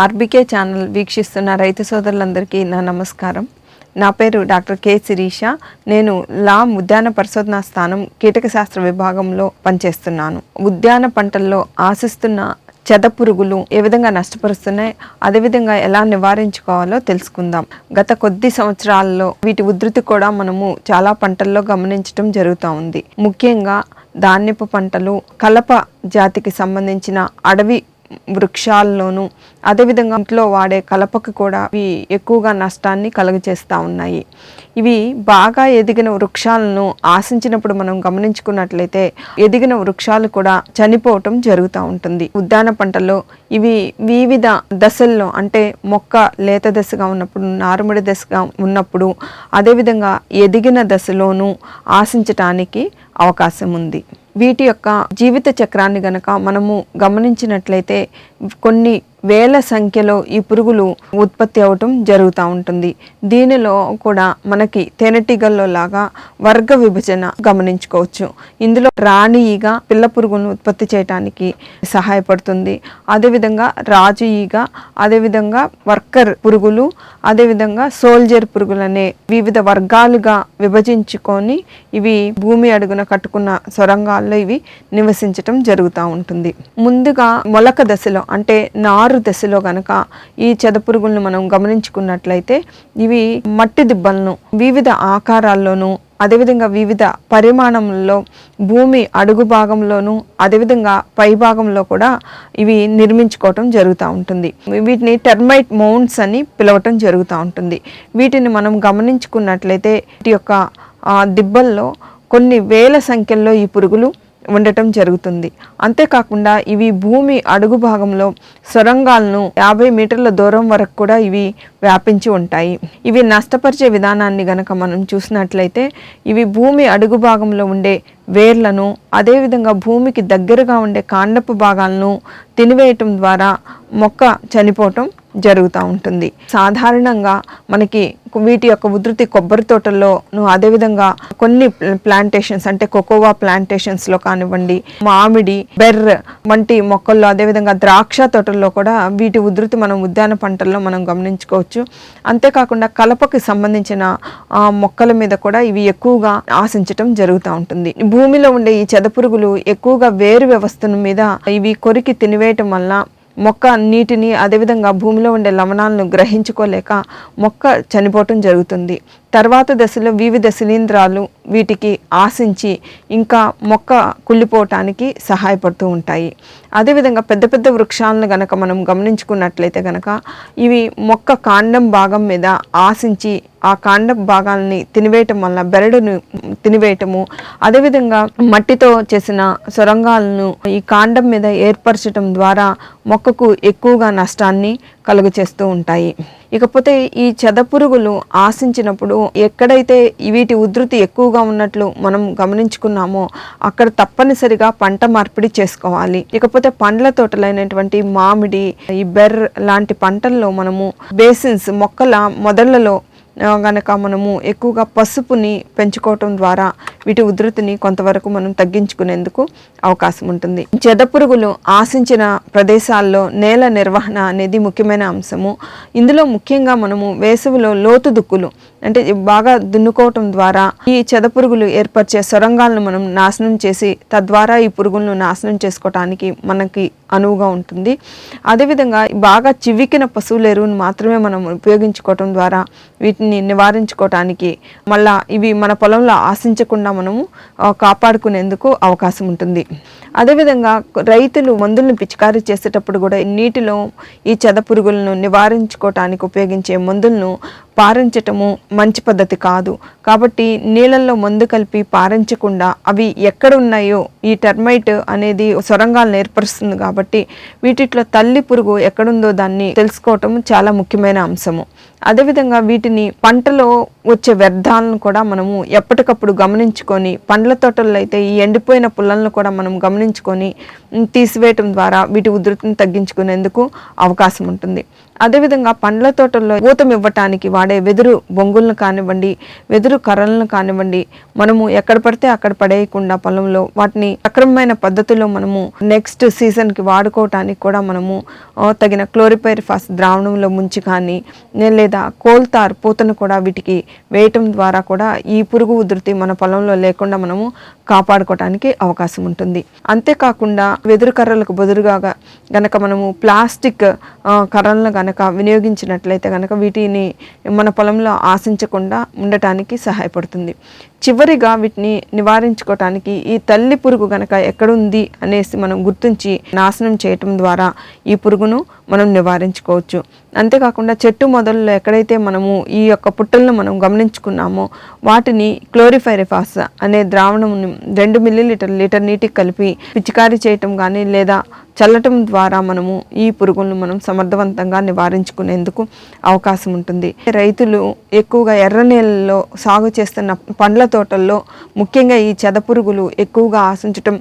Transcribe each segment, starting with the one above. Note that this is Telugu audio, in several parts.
ఆర్బీకే ఛానల్ వీక్షిస్తున్న రైతు సోదరులందరికీ నా నమస్కారం. నా పేరు డాక్టర్ కె శిరీష. నేను లా ఉద్యాన పరిశోధనా స్థానం కీటక శాస్త్ర విభాగంలో పనిచేస్తున్నాను. ఉద్యాన పంటల్లో ఆశిస్తున్న చెద పురుగులు ఏ విధంగా నష్టపరుస్తున్నాయి అదేవిధంగా ఎలా నివారించుకోవాలో తెలుసుకుందాం. గత కొద్ది సంవత్సరాల్లో వీటి ఉధృతి కూడా మనము చాలా పంటల్లో గమనించడం జరుగుతూ ఉంది. ముఖ్యంగా ధాన్యపు పంటలు కలప జాతికి సంబంధించిన అడవి వృక్షాల్లోనూ అదేవిధంగా ఇంట్లో వాడే కలపకు కూడా ఇవి ఎక్కువగా నష్టాన్ని కలుగజేస్తూ ఉన్నాయి. ఇవి బాగా ఎదిగిన వృక్షాలను ఆశించినప్పుడు మనం గమనించుకున్నట్లయితే ఎదిగిన వృక్షాలు కూడా చనిపోవటం జరుగుతూ ఉంటుంది. ఉద్యాన పంటలో ఇవి వివిధ దశల్లో అంటే మొక్క లేత దశగా ఉన్నప్పుడు నారుమడి దశగా ఉన్నప్పుడు అదేవిధంగా ఎదిగిన దశలోనూ ఆశించటానికి అవకాశం ఉంది. వీటి యొక్క జీవిత చక్రాన్ని గనక మనము గమనించినట్లయితే కొన్ని వేల సంఖ్యలో ఈ పురుగులు ఉత్పత్తి అవటం జరుగుతూ ఉంటుంది. దీనిలో కూడా మనకి తేనెటీగల్లో లాగా వర్గ విభజన గమనించుకోవచ్చు. ఇందులో రాణి ఈగ పిల్ల పురుగును ఉత్పత్తి చేయడానికి సహాయపడుతుంది. అదేవిధంగా రాజు ఈగ అదేవిధంగా వర్కర్ పురుగులు అదేవిధంగా సోల్జర్ పురుగులు అనే వివిధ వర్గాలుగా విభజించుకొని ఇవి భూమి అడుగున కట్టుకున్న సొరంగాల్లో ఇవి నివసించటం జరుగుతూ ఉంటుంది. ముందుగా మొలక దశలో అంటే నారు దశలో గనక ఈ చెదపురుగులను మనం గమనించుకున్నట్లయితే ఇవి మట్టి దిబ్బలను వివిధ ఆకారాల్లోనూ అదేవిధంగా వివిధ పరిమాణంలో భూమి అడుగు భాగంలోనూ అదేవిధంగా పై భాగంలో కూడా ఇవి నిర్మించుకోవటం జరుగుతూ ఉంటుంది. వీటిని టెర్మైట్ మౌంట్స్ అని పిలవటం జరుగుతూ ఉంటుంది. వీటిని మనం గమనించుకున్నట్లయితే వీటి యొక్క దిబ్బల్లో కొన్ని వేల సంఖ్యల్లో ఈ పురుగులు ఉండటం జరుగుతుంది. అంతేకాకుండా ఇవి భూమి అడుగు భాగంలో సొరంగాలను యాభై మీటర్ల దూరం వరకు కూడా ఇవి వ్యాపించి ఉంటాయి. ఇవి నష్టపరిచే విధానాన్ని గనక మనం చూసినట్లయితే ఇవి భూమి అడుగు భాగంలో ఉండే వేర్లను అదేవిధంగా భూమికి దగ్గరగా ఉండే కాండపు భాగాలను తినివేయటం ద్వారా మొక్క చనిపోవటం జరుగుతూ ఉంటుంది. సాధారణంగా మనకి వీటి యొక్క ఉధృతి కొబ్బరి తోటల్లో అదేవిధంగా కొన్ని ప్లాంటేషన్స్ అంటే కోకోవా ప్లాంటేషన్స్లో కానివ్వండి మామిడి బెర్ర వంటి మొక్కల్లో అదేవిధంగా ద్రాక్ష తోటల్లో కూడా వీటి ఉధృతి మనం ఉద్యాన పంటల్లో మనం గమనించుకోవచ్చు. అంతేకాకుండా కలపకి సంబంధించిన మొక్కల మీద కూడా ఇవి ఎక్కువగా ఆశించటం జరుగుతూ ఉంటుంది. భూమిలో ఉండే ఈ చెదపురుగులు ఎక్కువగా వేరు వ్యవస్థను మీద ఇవి కొరికి తినివేయటం వల్ల మొక్క నీటిని అదేవిధంగా భూమిలో ఉండే లవణాలను గ్రహించుకోలేక మొక్క చనిపోవటం జరుగుతుంది. తర్వాత దశలో వివిధ శిలీంధ్రాలు వీటికి ఆశించి ఇంకా మొక్క కుళ్ళిపోవటానికి సహాయపడుతూ ఉంటాయి. అదేవిధంగా పెద్ద పెద్ద వృక్షాలను గనక మనం గమనించుకున్నట్లయితే గనక ఇవి మొక్క కాండం భాగం మీద ఆశించి ఆ కాండ భాగాల్ని తినివేయటం వల్ల బెరడును తినివేయటము అదేవిధంగా మట్టితో చేసిన సొరంగాలను ఈ కాండం మీద ఏర్పరచటం ద్వారా మొక్కకు ఎక్కువగా నష్టాన్ని కలుగు చేస్తూ ఉంటాయి. ఇకపోతే ఈ చెదపురుగులు ఆశించినప్పుడు ఎక్కడైతే వీటి ఉధృతి ఎక్కువగా ఉన్నట్లు మనం గమనించుకున్నామో అక్కడ తప్పనిసరిగా పంట మార్పిడి చేసుకోవాలి. ఇకపోతే పండ్ల తోటలైనటువంటి మామిడి ఈ బెర్ర లాంటి పంటల్లో మనము బేసిన్స్ మొక్కల మొదళ్ళలో గనక మనము ఎక్కువగా పసుపుని పెంచుకోవటం ద్వారా వీటి ఉధృతిని కొంతవరకు మనం తగ్గించుకునేందుకు అవకాశం ఉంటుంది. చెద పురుగులు ఆశించిన ప్రదేశాల్లో నేల నిర్వహణ అనేది ముఖ్యమైన అంశము. ఇందులో ముఖ్యంగా మనము వేసవిలో లోతు దుక్కులు అంటే బాగా దున్నుకోవటం ద్వారా ఈ చెద పురుగులు ఏర్పరిచే సొరంగాలను మనం నాశనం చేసి తద్వారా ఈ పురుగులను నాశనం చేసుకోవటానికి మనకి అనువుగా ఉంటుంది. అదేవిధంగా బాగా చివికిన పశువుల ఎరువును మాత్రమే మనం ఉపయోగించుకోవటం ద్వారా వీటిని నివారించుకోవటానికి మళ్ళా ఇవి మన పొలంలో ఆశించకుండా మనము కాపాడుకునేందుకు అవకాశం ఉంటుంది. అదేవిధంగా రైతులు మందులను పిచికారీ చేసేటప్పుడు కూడా నీటిలో ఈ చెద పురుగులను నివారించుకోవటానికి ఉపయోగించే మందులను పారించటము మంచి పద్ధతి కాదు. కాబట్టి నీళ్ళల్లో మందు కలిపి పారించకుండా అవి ఎక్కడ ఉన్నాయో ఈ టర్మైట్ అనేది సొరంగాలను ఏర్పరుస్తుంది కాబట్టి వీటిట్లో తల్లి పురుగు ఎక్కడుందో దాన్ని తెలుసుకోవటం చాలా ముఖ్యమైన అంశము. అదేవిధంగా వీటిని పంటలో వచ్చే వ్యర్థాలను కూడా మనము ఎప్పటికప్పుడు గమనించుకొని పండ్ల తోటల్లో అయితే ఈ ఎండిపోయిన పుల్లలను కూడా మనం గమనించుకొని తీసివేయటం ద్వారా వీటి ఉధృతిని తగ్గించుకునేందుకు అవకాశం ఉంటుంది. అదేవిధంగా పండ్ల తోటల్లో ఊతం ఇవ్వటానికి వాడే వెదురు బొంగులను కానివ్వండి వెదురు కర్రలను కానివ్వండి మనము ఎక్కడ పడితే అక్కడ పడేయకుండా పొలంలో వాటిని అక్రమమైన పద్ధతిలో మనము నెక్స్ట్ సీజన్కి వాడుకోవటానికి కూడా మనము తగిన తగిన క్లోరిపైరిఫాస్ ద్రావణంలో ముంచి కానీ లేదా లేదా కోల్తార్ పూతను కూడా వీటికి వేయటం ద్వారా కూడా ఈ పురుగు ఉధృతి మన పొలంలో లేకుండా మనము కాపాడుకోవటానికి అవకాశం ఉంటుంది. అంతేకాకుండా వెదురు కర్రలకు బదులుగా గనక మనము ప్లాస్టిక్ కర్రలను గనక వినియోగించినట్లయితే గనక వీటిని మన పొలంలో ఆశించకుండా ఉండటానికి సహాయపడుతుంది. చివరిగా వీటిని నివారించుకోవటానికి ఈ తల్లి పురుగు గనక ఎక్కడుంది అనేసి మనం గుర్తించి నాశనం చేయటం ద్వారా ఈ పురుగును మనం నివారించుకోవచ్చు. అంతేకాకుండా చెట్టు మొదల్లో ఎక్కడైతే మనము ఈ యొక్క పుట్టలను మనం గమనించుకున్నామో వాటిని క్లోరిఫైరిఫాస్ అనే ద్రావణం రెండు మిల్లీ లీటర్ లీటర్ నీటికి కలిపి పిచికారీ చేయటం కానీ లేదా చల్లటం ద్వారా మనము ఈ పురుగులను మనం సమర్థవంతంగా నివారించుకునేందుకు అవకాశం ఉంటుంది. రైతులు ఎక్కువగా ఎర్ర నేలల్లో సాగు చేస్తున్న పండ్ల తోటల్లో ముఖ్యంగా ఈ చెద పురుగులు ఎక్కువగా ఆశించటం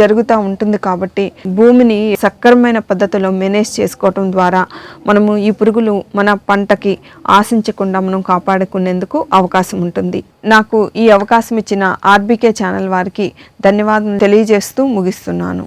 జరుగుతూ ఉంటుంది కాబట్టి భూమిని సక్రమమైన పద్ధతిలో మేనేజ్ చేసుకోవటం ద్వారా మనము ఈ పురుగులు మన పంటకి ఆశించకుండా మనం కాపాడుకునేందుకు అవకాశం ఉంటుంది. నాకు ఈ అవకాశం ఇచ్చిన ఆర్బీకే ఛానల్ వారికి ధన్యవాదాలు తెలియజేస్తూ ముగిస్తున్నాను.